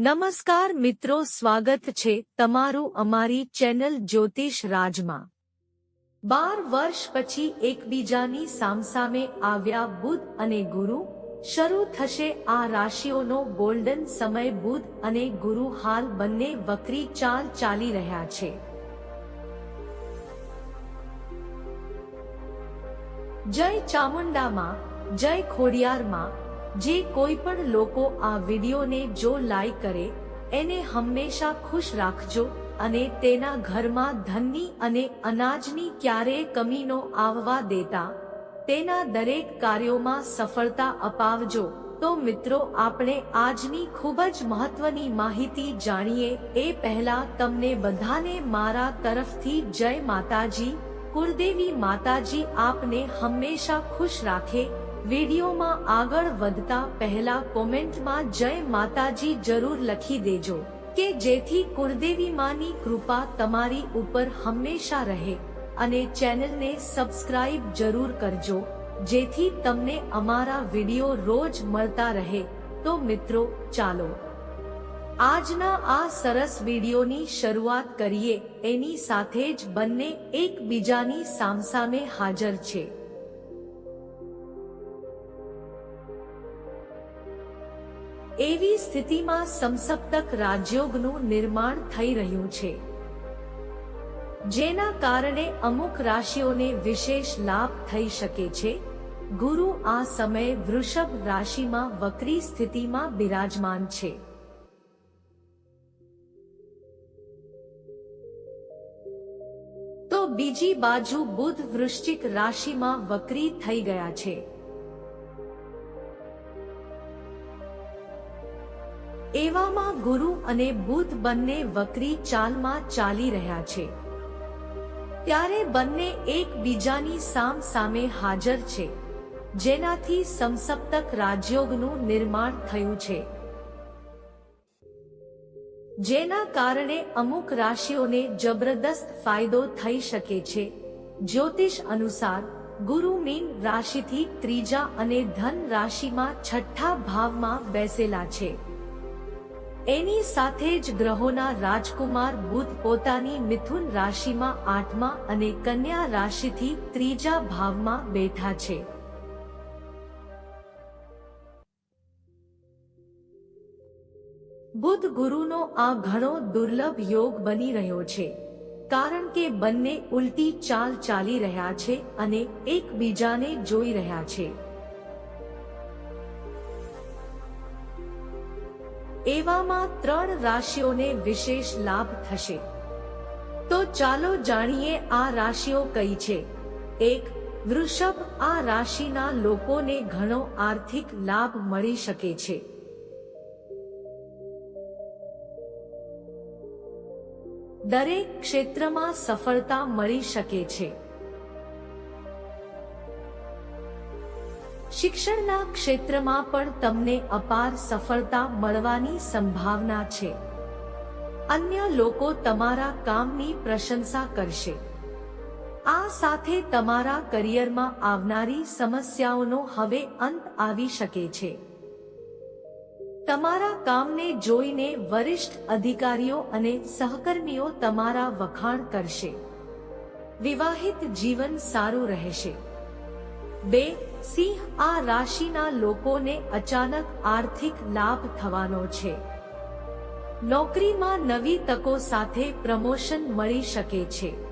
નમસ્કાર મિત્રો, સ્વાગત છે તમારું અમારી ચેનલ જ્યોતિષ રાજમાં. બાર વર્ષ પછી એકબીજાની સામસામે આવ્યા બુધ અને ગુરુ. શરૂ થશે આ રાશિઓનો ગોલ્ડન સમય બુધ અને ગુરુ હાલ બંને વક્રી ચાલ ચાલી રહ્યા છે. જય ચામુંડામાં, જય ખોડિયારમાં જે કોઈ પણ લોકો આ વિડીયોને જો લાઈક કરે, એને હંમેશા ખુશ રાખજો અને તેના ઘરમાં ધનની અને અનાજની ક્યારેય કમીનો આવવા દેતા, તેના દરેક કાર્યોમાં સફળતા અપાવજો. તો મિત્રો, આપણે આજની ખૂબ જ મહત્વની માહિતી જાણીએ. એ પહેલા તમને બધાને મારા તરફથી જય માતાજી. કુળદેવી માતાજી આપને હંમેશા ખુશ રાખે. વિડીયોમાં આગળ વધતા પહેલા કોમેન્ટમાં જય માતાજી જરૂર લખી દેજો કે જેથી કુળદેવી માની કૃપા તમારી ઉપર હંમેશા રહે અને ચેનલને સબસ્ક્રાઇબ જરૂર કરજો જેથી તમને અમારા વીડિયો રોજ મળતા રહે. તો મિત્રો, ચાલો આજના આ સરસ વિડીયોની શરૂઆત કરીએ. એની સાથે જ બંને એકબીજાની સામસામે હાજર છે. એવી સ્થિતિમાં સમસપ્તક રાજયોગનું નિર્માણ થઈ રહ્યું છે. જેના કારણે અમુક રાશિઓને વિશેષ લાભ થઈ શકે છે. ગુરુ આ સમયે વૃષભ રાશિમાં વક્રી સ્થિતિમાં બિરાજમાન છે. તો બીજી બાજુ બુધ વૃશ્ચિક રાશિમાં વક્રી થઈ ગયા છે. એવામાં ગુરુ અને બુધ બંને વક્રી ચાલમાં ચાલી રહ્યા છે. ત્યારે બંને એકબીજાની સામ સામે હાજર છે, જેનાથી સમસપ્તક રાજયોગનું નિર્માણ થયું છે. જેના કારણે અમુક રાશિઓને જબરદસ્ત ફાયદો થઈ શકે છે. જ્યોતિષ અનુસાર, ગુરુ મીન રાશિથી ત્રીજા અને ધન રાશિમાં છઠ્ઠા ભાવમાં બેસેલા છે. એની સાથે જ ગ્રહોના રાજકુમાર બુધ પોતાની મિથુન રાશિમાં આઠમા અને કન્યા રાશિથી ત્રીજા ભાવમાં બેઠા છે. બુધ ગુરુનો આ ઘણો દુર્લભ યોગ બની રહ્યો છે, કારણ કે બંને ઉલટી ચાલ ચાલી રહ્યા છે અને એકબીજાને જોઈ રહ્યા છે. એવામાં ત્રણ રાશિઓને વિશેષ લાભ થશે. તો ચાલો જાણીએ આ રાશિઓ કઈ છે. એક, વૃષભ આ રાશિના લોકોને ઘણો આર્થિક લાભ મળી શકે છે. દરેક ક્ષેત્રમાં સફળતા મળી શકે છે. શિક્ષણના ક્ષેત્રમાં પણ તમને અપાર સફળતા મળવાની સંભાવના છે. અન્ય લોકો તમારા કામની પ્રશંસા કરશે. આ સાથે તમારા કરિયરમાં આવનારી સમસ્યાઓનો હવે અંત આવી શકે છે. તમારા કામને જોઈને વરિષ્ઠ અધિકારીઓ અને સહકર્મીઓ તમારા વખાણ કરશે. વિવાહિત જીવન સારું રહેશે. બે સિંહ આ રાશિના લોકોને અચાનક આર્થિક લાભ થવાનો છે. નોકરીમાં નવી તકો સાથે પ્રમોશન મળી શકે છે.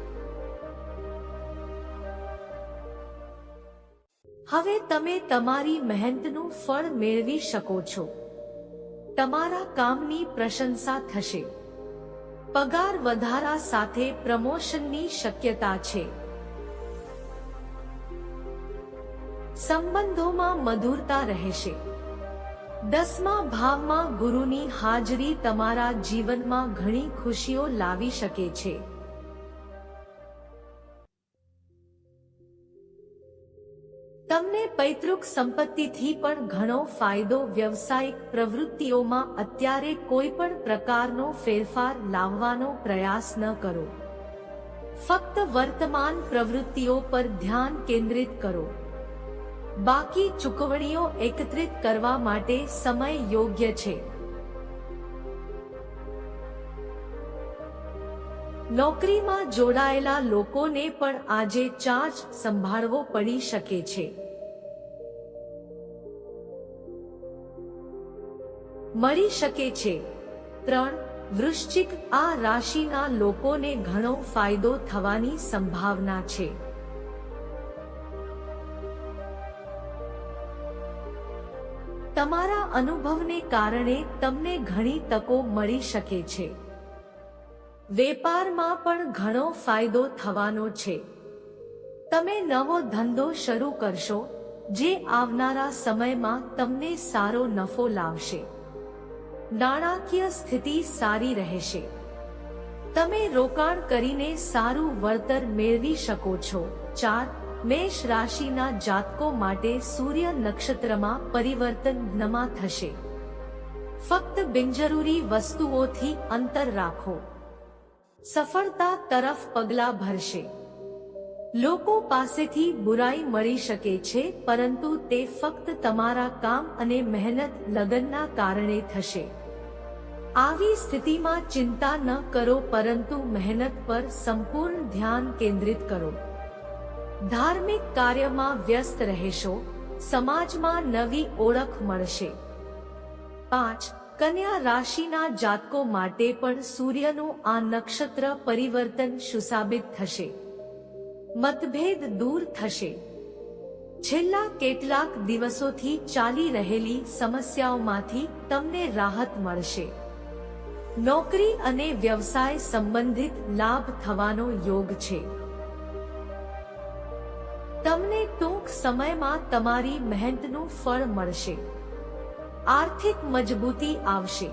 હવે તમે તમારી મહેનતનું ફળ મેળવી શકો છો. તમારા કામની પ્રશંસા થશે. પગાર વધારા સાથે પ્રમોશનની શક્યતા છે. સંબંધોમાં મધુરતા રહેશે. દસમા ભાવમાં ગુરુની હાજરી તમારા જીવનમાં ઘણી ખુશીઓ લાવી શકે છે. તમને પૈતૃક સંપત્તિથી પણ ઘણો ફાયદો વ્યવસાયિક પ્રવૃત્તિઓમાં અત્યારે કોઈ પણ પ્રકારનો ફેરફાર લાવવાનો પ્રયાસ ન કરો. ફક્ત વર્તમાન પ્રવૃત્તિઓ પર ધ્યાન કેન્દ્રિત કરો. બાકી ચૂકવણીઓ એકત્રિત કરવા માટે સમય યોગ્ય છે. નોકરીમાં જોડાયેલા લોકોને પણ આજે ચાર્જ સંભાળવો પડી શકે છે. મળી શકે છે. ત્રણ, વૃશ્ચિક આ રાશિના લોકોને ઘણો ફાયદો થવાની સંભાવના છે. તમારા અનુભવને કારણે તમને ઘણી તકો મળી શકે છે. વેપારમાં પણ ઘણો ફાયદો થવાનો છે. તમે નવો ધંધો શરૂ કરશો, જે આવનારા સમયમાં તમને સારો નફો લાવશે. નાણાકીય સ્થિતિ સારી રહેશે. તમે રોકાણ કરીને સારું વળતર મેળવી શકો છો. ચાર મેષ રાશિના જાતકો માટે સૂર્ય નક્ષત્રમાં પરિવર્તન નમા થશે. ફક્ત બિનજરૂરી વસ્તુઓથી અંતર રાખો. સફળતા તરફ પગલા ભરશે. લોકો પાસેથી બુરાઈ મળી શકે છે, પરંતુ તે ફક્ત તમારા કામ અને મહેનત લગનના કારણે થશે. આવી સ્થિતિમાં ચિંતા ન કરો, પરંતુ મહેનત પર સંપૂર્ણ ધ્યાન કેન્દ્રિત કરો. ધાર્મિક કાર્યમાં વ્યસ્ત રહેશો, સમાજમાં નવી ઓળખ મળશે. પાંચ, કન્યા રાશિના જાતકો માટે પણ સૂર્યનું આ નક્ષત્ર પરિવર્તન સુસાબિત થશે. મતભેદ દૂર થશે. છેલ્લા કેટલાક દિવસોથી ચાલી રહેલી સમસ્યાઓમાંથી તમને રાહત મળશે. નોકરી અને વ્યવસાય સંબંધિત લાભ થવાનો યોગ છે. તમને ટૂંક સમયમાં તમારી મહેનતનું ફળ મળશે. આર્થિક મજબૂતી આવશે.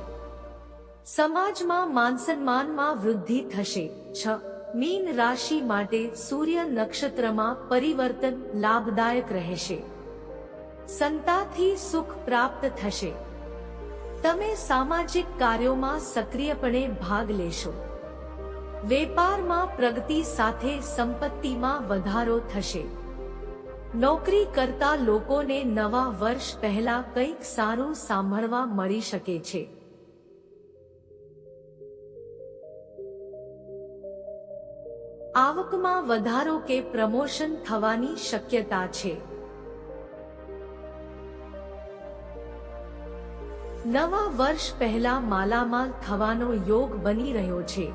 સમાજમાં માનસન્માનમાં વૃદ્ધિ થશે. છ. મીન રાશિ માટે સૂર્ય નક્ષત્રમાં પરિવર્તન લાભદાયક રહેશે. સંતાથી સુખ પ્રાપ્ત થશે. તમે સામાજિક કાર્યોમાં સક્રિયપણે ભાગ લેશો. વેપારમાં પ્રગતિ સાથે સંપત્તિમાં વધારો થશે. નોકરી કરતા લોકોને નવા વર્ષ પહેલા કંઈક સારું સાંભળવા મળી શકે છે. આવકમાં વધારો કે પ્રમોશન થવાની શક્યતા છે. નવા વર્ષ પહેલા માલામાલ થવાનો યોગ બની રહ્યો છે.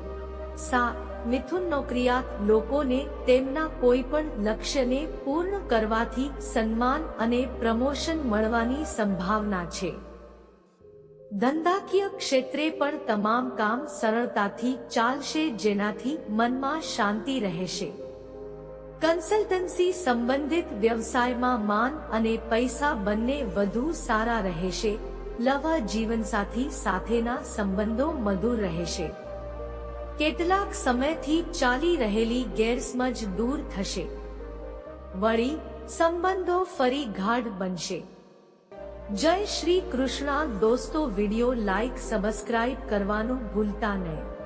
સા મિથુન નોકરિયાત લોકોને તેમના કોઈ પણ લક્ષ્યને પૂર્ણ કરવાથી સન્માન અને પ્રમોશન મળવાની સંભાવના છે. ધંધાકીય ક્ષેત્રે પણ તમામ કામ સરળતાથી ચાલશે જેનાથી મનમાં શાંતિ રહેશે. કન્સલ્ટન્સી સંબંધિત વ્યવસાયમાં માન અને પૈસા બંને વધુ સારા રહેશે, લવ જીવનસાથી સાથેના સંબંધો મધુર રહેશે. કેટલાક સમયથી ચાલી રહેલી ગેરસમજ દૂર થશે. વળી, સંબંધો ફરી ગાઢ બનશે. જય શ્રી કૃષ્ણ દોસ્તો વિડિયો લાઈક, સબસ્ક્રાઇબ કરવાનું ભૂલતા નહીં.